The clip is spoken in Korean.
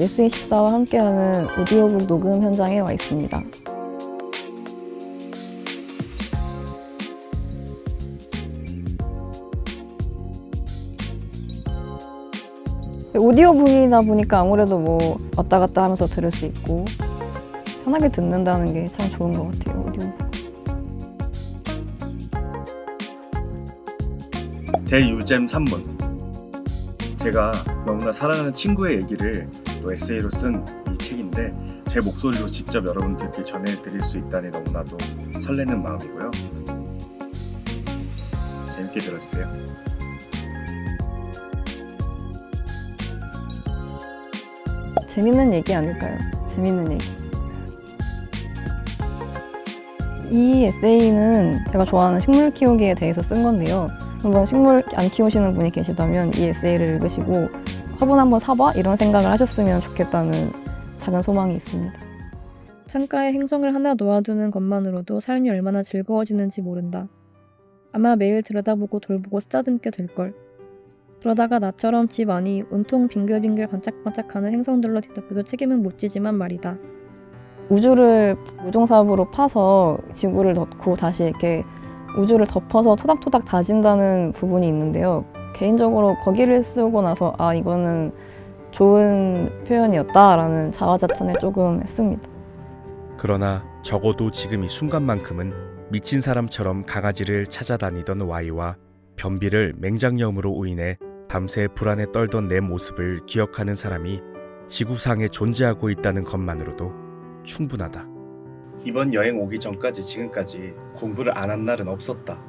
예스24와 함께하는 오디오북 녹음 현장에 와 있습니다. 오디오북이다 보니까 아무래도 뭐 왔다 갔다 하면서 들을 수 있고 편하게 듣는다는 게 참 좋은 것 같아요, 오디오북. 대유잼 3문 제가 너무나 사랑하는 친구의 얘기를 또 에세이로 쓴 이 책인데 제 목소리로 직접 여러분들께 전해드릴 수 있다니 너무나도 설레는 마음이고요 재밌게 들어주세요 재밌는 얘기 아닐까요? 재밌는 얘기. 이 에세이는 제가 좋아하는 식물 키우기에 대해서 쓴 건데요. 한번 식물 안 키우시는 분이 계시다면 이 에세이를 읽으시고 화분 한번 사봐 이런 생각을 하셨으면 좋겠다는 작은 소망이 있습니다. 창가에 행성을 하나 놓아두는 것만으로도 삶이 얼마나 즐거워지는지 모른다. 아마 매일 들여다보고 돌보고 쓰다듬게 될걸. 그러다가 나처럼 집 안이 온통 빙글빙글 반짝반짝하는 행성들로 뒤덮여도 책임은 못 지지만 말이다. 우주를 무종삽으로 파서 지구를 넣고 다시 이렇게 우주를 덮어서 토닥토닥 다진다는 부분이 있는데요. 개인적으로 거기를 쓰고 나서 아 이거는 좋은 표현이었다라는 자화자찬을 조금 했습니다. 그러나 적어도 지금 이 순간만큼은 미친 사람처럼 강아지를 찾아다니던 와이와 변비를 맹장염으로 인해 밤새 불안에 떨던 내 모습을 기억하는 사람이 지구상에 존재하고 있다는 것만으로도 충분하다. 이번 여행 오기 전까지 지금까지 공부를 안 한 날은 없었다